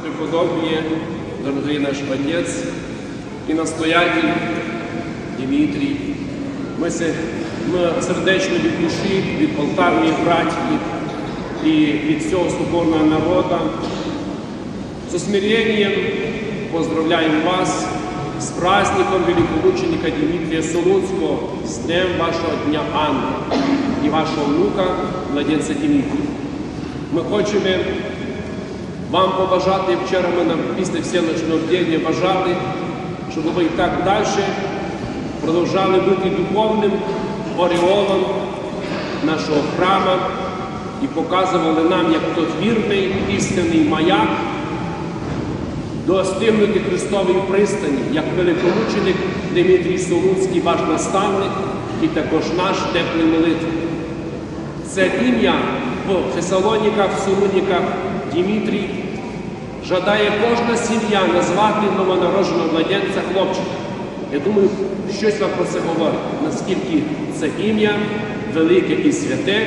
Преподобные, дорогой наш Отец і настоятель Дмитрій, ми, сердечно від душі, від Полтавної братії і від всього соборного народу з усмирением поздравляем вас с праздником великомученика Дмитрия Солунского, с днем вашого Дня Анны і вашого внука, младенця Дмитрія. Ми хочемо вам побажати, вчора ми на після всеночного бдіння бажали, щоб ви і так далі продовжали бути духовним ореолом нашого храму і показували нам, як тот вірний істинний маяк, достигнути Христової пристані, як великомученик Дмитрій Солунський, ваш наставник і також наш теплий молитві. Це ім'я в Фесалоніках, в Солуніках Дмитрій жадає кожна сім'я назвати новонародженого младенця хлопчика. Я думаю, щось вам про це говорить, наскільки це ім'я велике і святе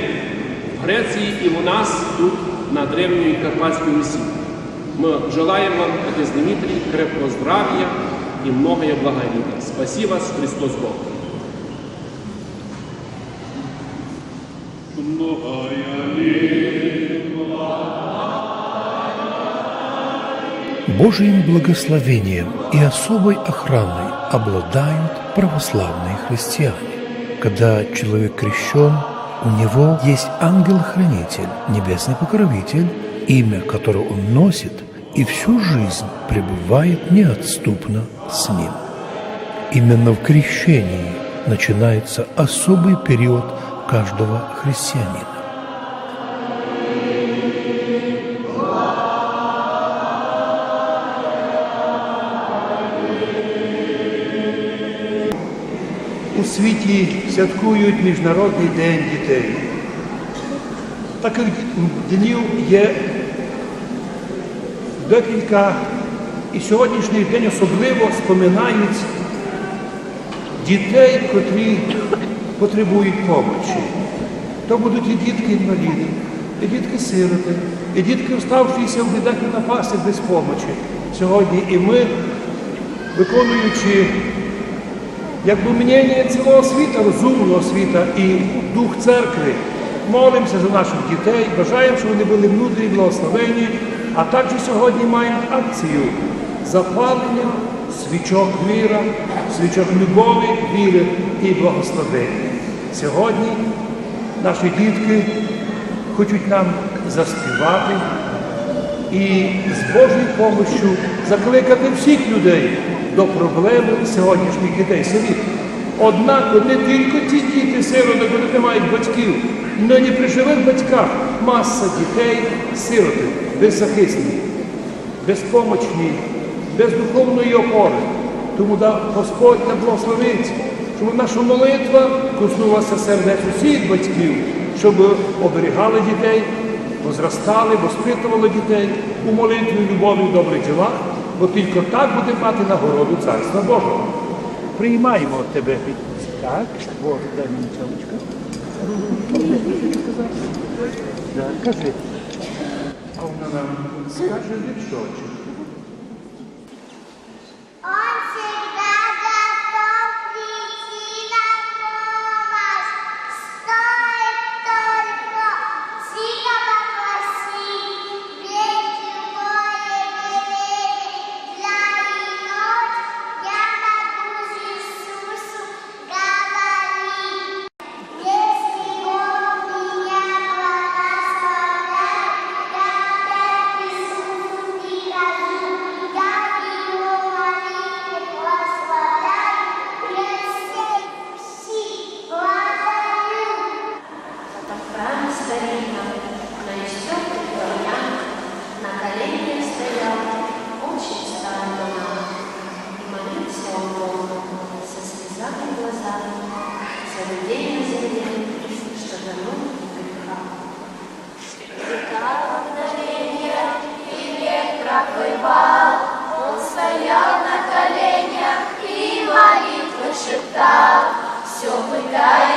в Греції і у нас тут на древньої Карпатській Русі. Мы желаем вам, Отец Дмитрий, крепкого здравия и многое благовения. Спаси вас, Христос Бог. Божьим благословением и особой охраной обладают православные христиане. Когда человек крещен, у него есть ангел-хранитель, небесный покровитель, имя, которое он носит, и всю жизнь пребывает неотступно с ним. Именно в крещении начинается особый период каждого христианина. У світі святкують Міжнародний день дітей. Таких днів є декілька, і сьогоднішній день особливо споминають дітей, котрі потребують помочі. То будуть і дітки-інваліди, і дітки-сироти, і дітки, оставшися в бідах і напасти без помочі. Сьогодні і ми, виконуючи якби мнення цілого світа, розумного світа і дух церкви. Молимося за наших дітей, бажаємо, щоб вони були мудрі, благословені, а також сьогодні маємо акцію запалення свічок віра, свічок любові, віри і благословення. Сьогодні наші дітки хочуть нам заспівати і з Божою помощю закликати всіх людей до проблеми сьогоднішніх дітей сиріт. Однак не тільки ті діти сироти, коли не мають батьків, але й при живих батьках маса дітей сироти, беззахисні, безпомочні, без духовної опори. Тому да Господь нам благословить, щоб наша молитва коснулася сердець усіх батьків, щоб оберігали дітей, возростали, воспитували дітей у молитві, любові, добрих ділах, бо тільки так буде мати нагороду Царства Божого. Приймаємо тебе. Так, Боже, дай мені чоловічка. Так, кажи. А вона нам скаже віршочок. Старинном, на истёклых камнях, на коленях стоял очень старый монах. И молился он Богу со слезами в глазах за людей на земле, что вернул греха. Века мгновенья и век проплывал, он стоял на коленях и молитвы все пытаясь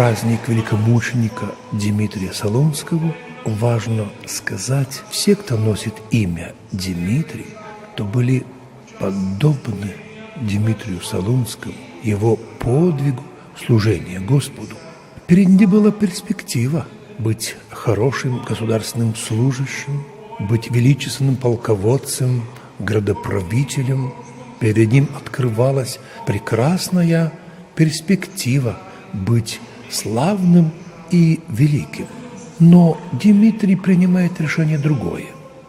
праздник великомученика Дмитрия Солонского важно сказать, все, кто носит имя Дмитрий, то были подобны Дмитрию Солунскому, его подвигу служения Господу. Перед ним была перспектива быть хорошим государственным служащим, быть величественным полководцем, градоправителем. Перед ним открывалась прекрасная перспектива быть славным и великим. Но Дмитрий принимает решение другое.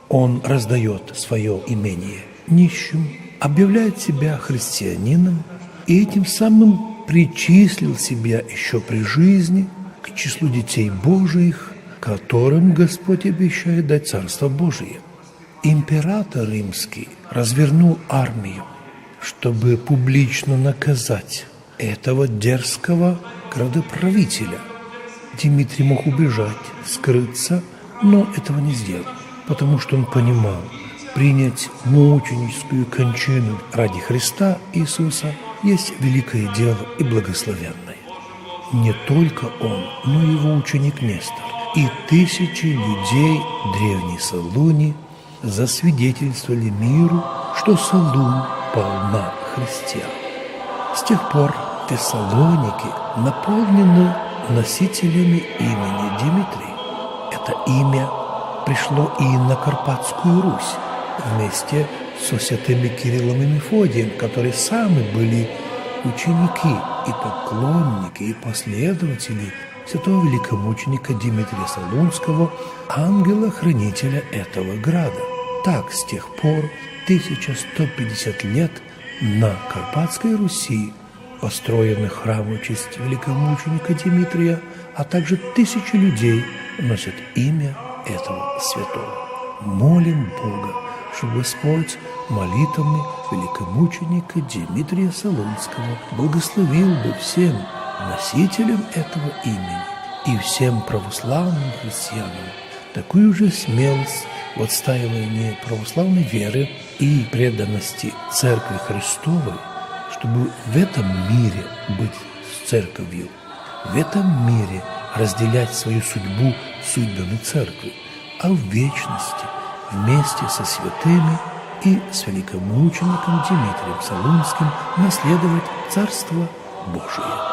Он раздает свое имение нищим, объявляет себя христианином и этим самым причислил себя еще при жизни к числу детей Божиих, которым Господь обещает дать Царство Божие. Император римский развернул армию, чтобы публично наказать этого дерзкого градоправителя. Дмитрий мог убежать, скрыться, но этого не сделал, потому что он понимал, принять мученическую кончину ради Христа Иисуса есть великое дело и благословенное. Не только он, но и его ученик Нестор и тысячи людей древней Салуни засвидетельствовали миру, что Салун полна христиан. С тех пор Фессалоники наполнены носителями имени Дмитрий. Это имя пришло и на Карпатскую Русь вместе со святыми Кириллом и Мефодием, которые сами были ученики и поклонники и последователи святого великомученика Дмитрия Солунского, ангела-хранителя этого града. Так, с тех пор, 1150 лет на Карпатской Руси построены храмы в честь великомученика Дмитрия, а также тысячи людей носят имя этого святого. Молим Бога, чтобы Господь молитвами великомученика Дмитрия Солунского. Благословил бы всем носителям этого имени и всем православным христианам такую же смелость в отстаивании православной веры и преданности Церкви Христовой, чтобы в этом мире быть с Церковью, в этом мире разделять свою судьбу с судьбами Церкви, а в вечности вместе со святыми и с великомучеником Дмитрием Солунским наследовать Царство Божие.